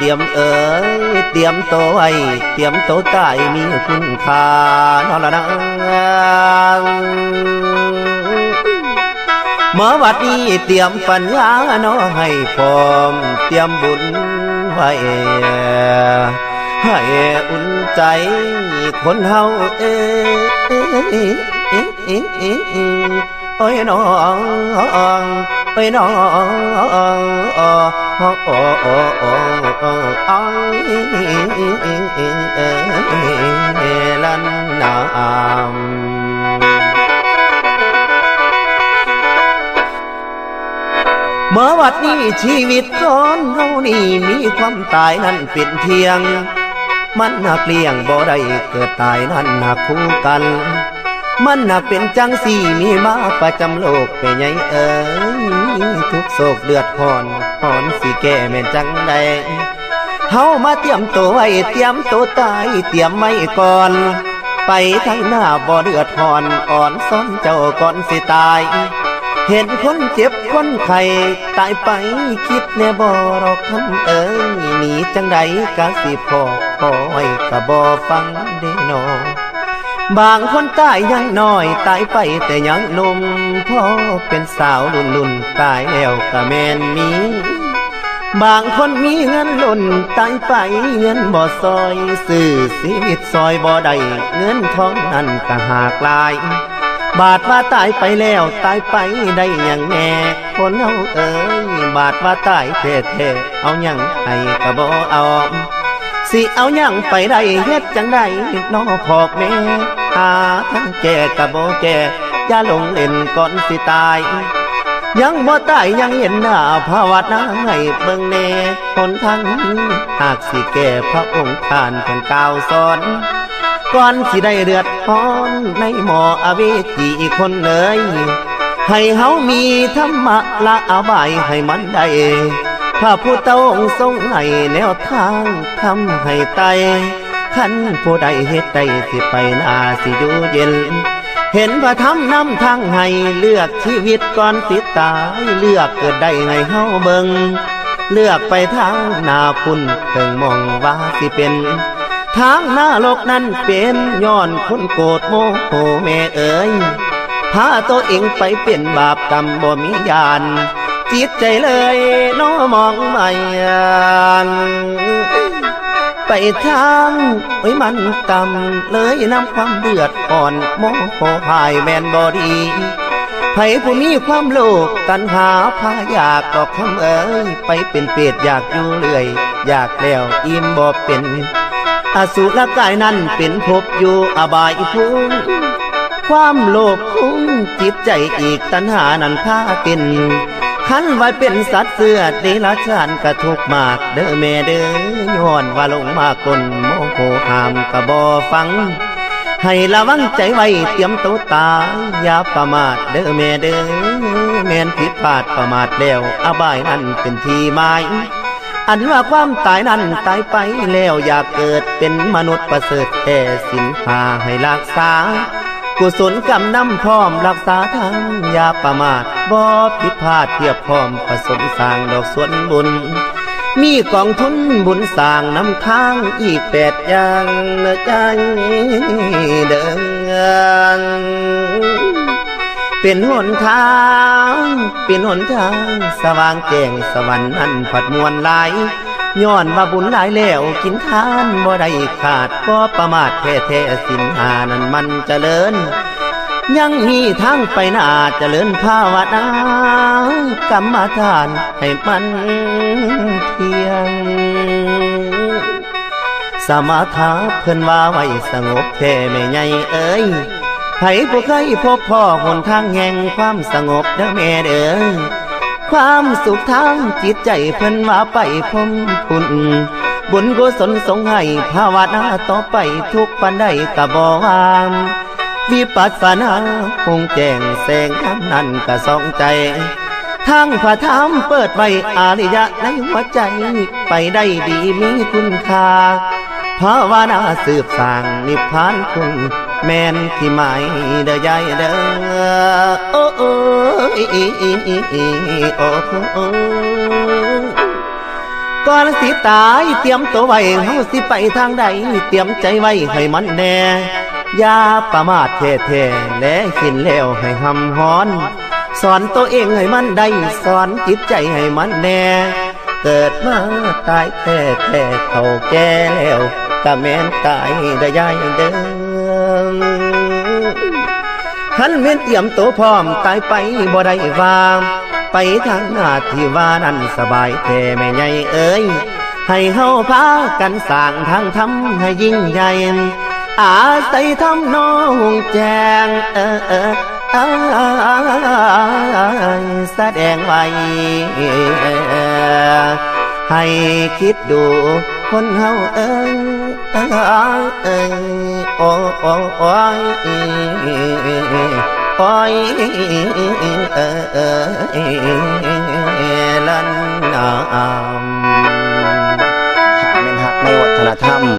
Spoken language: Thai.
เตรียมเอ๋ยเตรียมโตไว้เตรียมโตวตายมีคุณค่านอละนังเมื่อวัดนี้เตรียมปัญญานาะให้พร้อมเตรียมบุญไว้ให้อุ่นใจคนเฮาเอ้ยโอ้ยน้อง โอ้ยน้องโอ้โอ้โอ้โอ้โอ้โอ้ยลันนามเมื่อวัดนี้ชีวิตคนเฮานี่มีความตายนั้นเป็นเทียง มันหักเลี่ยงบ่ได้เกิดตายนั้นหักคู่กัน มันหักเป็นจังสี่มีมาประจำโลกเป็นไงเอ๋ยทุกโศกเลือดพอนพอนสิแก่แม่นจังใดเฮามาเตรียมตัวไว้เตรียมตัวตายเตรียมไม่ก่อน ไปทางหน้าบ่เดือดพอนอ่อนซ้อนเจ้าก่อนสิตาย เห็นคนเจ็บคนไข้ตายไปคิดแน่บ่รอกคำเอ้ยหนีจังใดกะสิพอคอยกะบ่ฟังเด้นอ บางคนตายยังน้อยตายไปแต่ยังนุ่มพอเป็นสาวรุ่นรุ่นตายแล้วกะแมนมีบางคนมีเงินหล่นตายไปเงินบ่ซอยซื้อชีวิตซอยบ่ได้เงินทองนั้นก็หากลาย บาดว่าตายไปแล้วตายไปได้อย่างแน่คนเอาเอ้ยบาดว่าตายแท้ๆเอาหยังให้กะบ่เอา สิเอาหยังไปได้เฮ็ดจังได้น้อพ่อแม่หาทั้งแก่กะบ่แก่อย่าลงเล่นก่อนสิตาย ยังบ่ตายยังเห็นหน้าภาวนาให้เบิ่งแน่หนทางหากสิแก่พระองค์ท่านเพิ่นกล่าวสอนก่อนสิได้เดือดร้อนในหมออเวจีคนเลยให้เฮามีธรรมะละอาบายให้มันได้ พระผู้เต้าองค์ทรงให้แนวทางทำให้ไตขันผู้ใดเฮ็ดได้สิไปนาสิอยู่เย็น เห็นพระธรรมนำทางให้เลือกชีวิตก่อนสิตายเลือกเกิดได้ให้เฮาเบิงเลือกไปทางนาคุณเพิ่งมองว่าสิเป็นทางหน้าโลกนั้นเป็นย้อนคนโกรธโมโหแม่เอ๋ยพาตัวเองไปเป็นบาปกรรมบ่มียาน จิตใจเลยน้อมองไม่ไปทางไอ้ยมันต่ำเลยนำความเดือดอ่อนโมโหพายแมนบอดีไผผู้มีความโลภตัณหาพาอยากก็คำเอ๋ยไปเป็นเปรตอยากอยู่เรื่อย อยากแล้วอิ่มบ่เป็นอสุรกายนั้นเป็นภพอยู่อบายภูมิความโลภคุ้มจิตใจอีกตัณหานั้นพาเป็น ขันไว้เป็นสัตว์เสื้อเดรัจฉานกระทุกมาก เด้อแม่เด้อย้อนว่าลงมากลโมโหหามกระบอฟัง ให้ระวังใจไว้เตรียมตัวตายอย่าประมาทเด้อแม่เด้อแม่นผิดพลาดประมาทแล้วอบายนั้นเป็นที่หมายอันว่าความตายนั้นตายไปแล้วอยากเกิดเป็นมนุษย์ประเสริฐแต่สินหาให้รักษา กุศลกรรมนำพร้อมรักษาทางยาประมาทบ่ผิดพลาดเทียบพร้อมผสมสร้างดอกส่วนบุญ มีกองทุนบุญสร้างนำทางอีกแปดอย่างเนื้อใจเดินเป็นหนทาง เป็นหนทาง สว่างแจ้งสวรรค์นั้นผัดมวลหลาย ย้อนว่าบุญหลายแล้วกินทานบ่ได้ขาดก็ประมาทแท้แท้สินหานั้นมันเจริญ ยังมีทางไปหน้าเจริญภาวนากรรมฐานให้มันเที่ยง สมาธาเพิ่นว่าไว้สงบแท้ไม่ใหญ่เอ้ยไผผู้เคยพบพ่อหนทางแห่งความสงบเด้อแม่เด้อ ความสุขทางจิตใจเพิ่นว่าไปพมพุนบุญกุศลสงให้ภาวนาต่อไปทุกปันใดกะบ่วามวิปัสสนาคงแจ้งแสงธรรมนั้นกะสองใจทางพระธรรมเปิดไว้อาริยะในหัวใจไปได้ดีมีคุณค่าภาวนาสืบสร้างนิพพานคุณ แม่นที่หมายเด้อยายเด้อโอ้โอ้ยโอ้โอ้ก่อนสิตายเตรียมตัวไว้เฮาสิไปทางใดเตรียมใจไว้ให้มันแน่อย่าประมาทแท้ๆและขินแล้วให้หำฮ้อน สอนตัวเองให้มันได้สอนจิตใจให้มันแน่เกิดมาตายแท้แท้ๆเขาแก่แล้วก็แม่นตายได้ยายเด้อ ขันเม่นเตรียมโตพร้อมตายไปบ่ได้วางไปทางหน้าที่ว่านั้นสบายแท้แม่ใหญ่เอ้ยให้เฮาพากันสร้างทางทำให้ยิ่งใหญ่อาศัยทำนองแจงเออเออเอยแสดงไว้ให้คิดดูคนเฮาเอ้ย อ้ามัถ้าเป็นหักในวัฒนธรรม